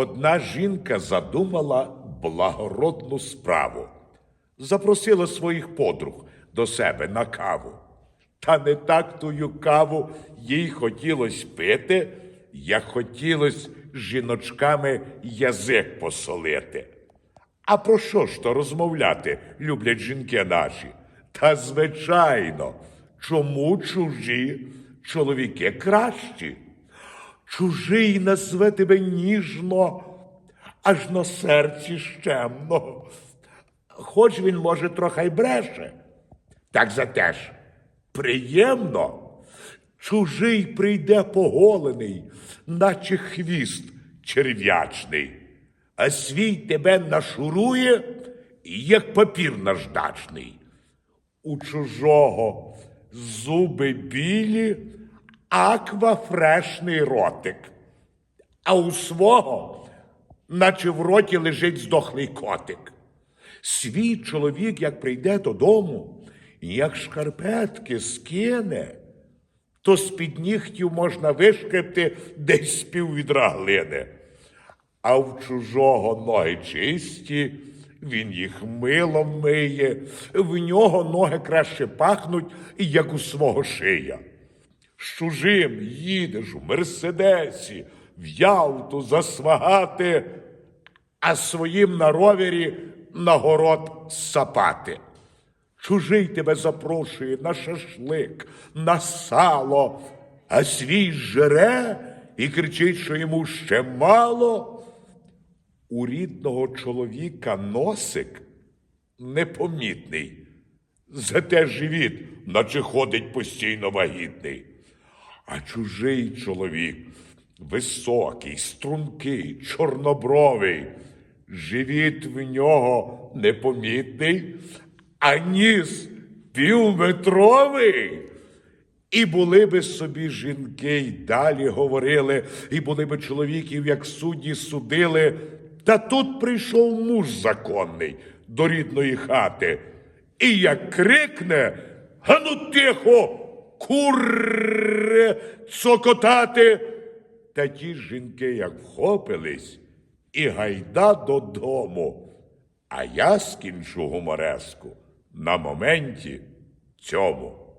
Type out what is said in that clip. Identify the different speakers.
Speaker 1: Одна жінка задумала благородну справу. Запросила своїх подруг до себе на каву. Та не так тую каву їй хотілось пити, як хотілось жіночками язик посолити. А про що ж то розмовляти люблять жінки наші? Та звичайно, чому чужі чоловіки кращі? Чужий назве тебе ніжно, аж на серці щемно. Хоч він, може, трохи й бреше, так зате ж приємно. Чужий прийде поголений, наче хвіст черв'ячний, а свій тебе нашурує, як папір наждачний. У чужого зуби білі, аквафрешний ротик, а у свого, наче в роті лежить здохлий котик. Свій чоловік, як прийде додому, як шкарпетки скине, то з-під нігтів можна вишкребти десь з піввідра глини. А в чужого ноги чисті, він їх милом миє, в нього ноги краще пахнуть, як у свого шия. З чужим їдеш у Мерседесі, в Ялту засвагати, а своїм на ровері на город сапати. Чужий тебе запрошує на шашлик, на сало, а свій жере і кричить, що йому ще мало. У рідного чоловіка носик непомітний, зате живіт, наче ходить постійно вагітний. А чужий чоловік високий, стрункий, чорнобровий, живіт в нього непомітний, а ніс півметровий. І були би собі жінки, й далі говорили, і були би чоловіків, як судді судили. Та тут прийшов муж законний до рідної хати, і як крикне, Ану тихо, курре цокотати. Та ті жінки, як вхопились, і гайда додому. А я скінчу гумореску на моменті цьому.